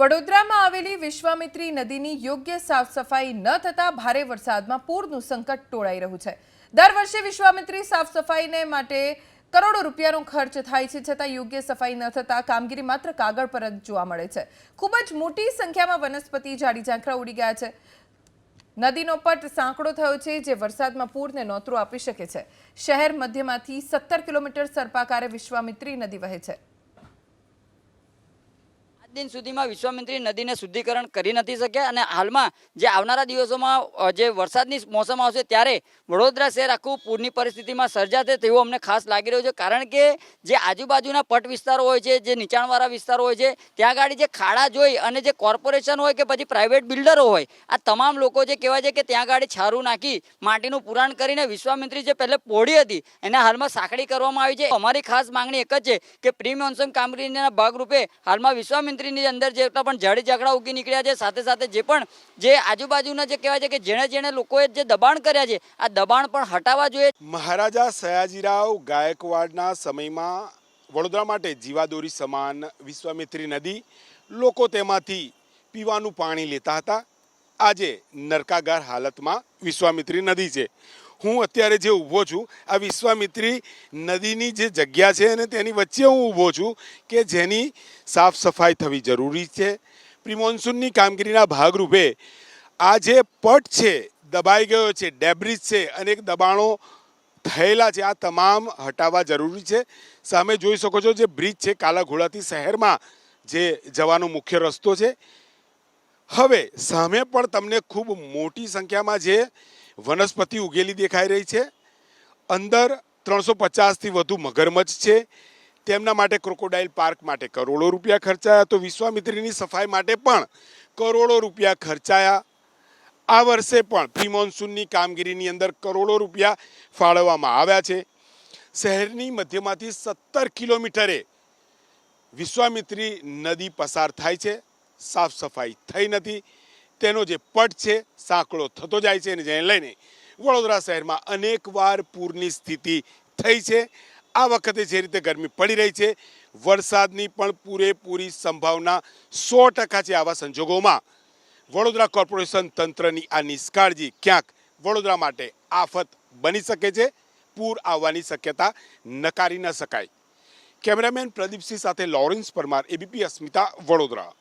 વડોદરામાં આવેલી વિશ્વામિત્રી નદીની યોગ્ય સાફ સફાઈ ન થતા ભારે વરસાદમાં પૂરનું સંકટ ટોળાઈ રહ્યું છે. દર વર્ષે વિશ્વામિત્રી સાફ સફાઈને માટે કરોડો રૂપિયાનો ખર્ચ થાય છે, છતાં યોગ્ય સફાઈ ન થતા કામગીરી માત્ર કાગળ પર જ જોવા મળે છે. ખૂબ જ મોટી સંખ્યામાં વનસ્પતિ ઝાડી ઝાંખરા ઉડી ગયા છે. નદીનો પટ સાંકડો થયો છે, જે વરસાદમાં પૂરને નોતરું આપી શકે છે. શહેર મધ્યમાંથી સત્તર કિલોમીટર સર્પાકારે વિશ્વામિત્રી નદી વહે છે. દિન સુધીમાં વિશ્વામિત્રી નદીને શુદ્ધિકરણ કરી નથી શક્યા અને હાલમાં જે આવનારા દિવસોમાં જે વરસાદની મોસમ આવશે ત્યારે વડોદરા શહેર આખું પૂરની પરિસ્થિતિમાં સર્જાશે તેવું અમને ખાસ લાગી રહ્યું છે. કારણ કે જે આજુબાજુના પટ વિસ્તારો હોય છે, જે નીચાણવાળા વિસ્તારો હોય છે, ત્યાં આગળ જે ખાડા જોઈ અને જે કોર્પોરેશન હોય કે પછી પ્રાઇવેટ બિલ્ડરો હોય, આ તમામ લોકો જે કહેવાય છે કે ત્યાં આગળ છારું નાખી માટીનું પુરાણ કરીને વિશ્વામિત્રી જે પહેલે પોળી હતી, એને હાલમાં સાંકડી કરવામાં આવી છે. અમારી ખાસ માંગણી એક જ છે કે પ્રી મોન્સૂન કામગીરીના ભાગરૂપે હાલમાં વિશ્વામિત્રીની અંદર જેટલા પણ ઝાડી ઝાકડા ઉગી નીકળ્યા છે, સાથે સાથે જે પણ જે આજુબાજુના જે કહેવાય છે કે જેણે જેણે લોકોએ જે દબાણ કર્યા છે, આ દબાણ પણ હટાવવા જોઈએ. મહારાજા સયાજીરાવ ગાયકવાડના સમયમાં વડોદરા માટે જીવાદોરી સમાન વિશ્વામિત્રી નદી લોકો તેમાંથી પીવાનું પાણી લેતા હતા. આજે નરકાગાર હાલતમાં વિશ્વામિત્રી નદી છે. હું અત્યારે જે ઊભો છું, આ વિશ્વામિત્રી નદીની જે જગ્યા છે અને તેની વચ્ચે હું ઊભો છું કે જેની સાફ સફાઈ થવી જરૂરી છે. પ્રિમોન્સૂનની કામગીરીના ભાગરૂપે આ જે પટ છે, દબાઈ ગયો છે, ડેબ્રિજ છે, અનેક દબાણો થયેલા છે, આ તમામ હટાવવા જરૂરી છે. સામે જોઈ શકો છો જે બ્રિજ છે, કાલાઘોડાથી શહેરમાં જે જવાનો મુખ્ય રસ્તો છે. હવે સામે પણ તમને ખૂબ મોટી સંખ્યામાં જે વનસ્પતિ ઉગેલી દેખાઈ રહી છે. અંદર ત્રણસો પચાસથી વધુ મગરમચ્છ છે. તેમના માટે ક્રોકોડાઇલ પાર્ક માટે કરોડો રૂપિયા ખર્ચાયા તો વિશ્વામિત્રીની સફાઈ માટે પણ કરોડો રૂપિયા ખર્ચાયા. આ વર્ષે પણ પ્રી મોન્સૂનની કામગીરીની અંદર કરોડો રૂપિયા ફાળવવામાં આવ્યા છે. શહેરની મધ્યમાંથી સત્તર કિલોમીટરે વિશ્વામિત્રી નદી પસાર થાય છે. સાફ સફાઈ થઈ નથી. તેનો જે પટ છે, સાંકળો થતો જાય છે અને જેને લઈને વડોદરા શહેરમાં અનેકવાર પૂરની સ્થિતિ થઈ છે. આ વખતે જે રીતે ગરમી પડી રહી છે, વરસાદની પણ પૂરેપૂરી સંભાવના સો ટકા છે આવા સંજોગોમાં. વડોદરા કોર્પોરેશન તંત્રની આ નિષ્કાળજી ક્યાંક વડોદરા માટે આફત બની શકે છે, પૂર આવવાની શક્યતા નકારી ન શકાય. કેમેરામેન પ્રદીપસિંહ સાથે લોરેન્સ પરમાર, એબીપી અસ્મિતા, વડોદરા.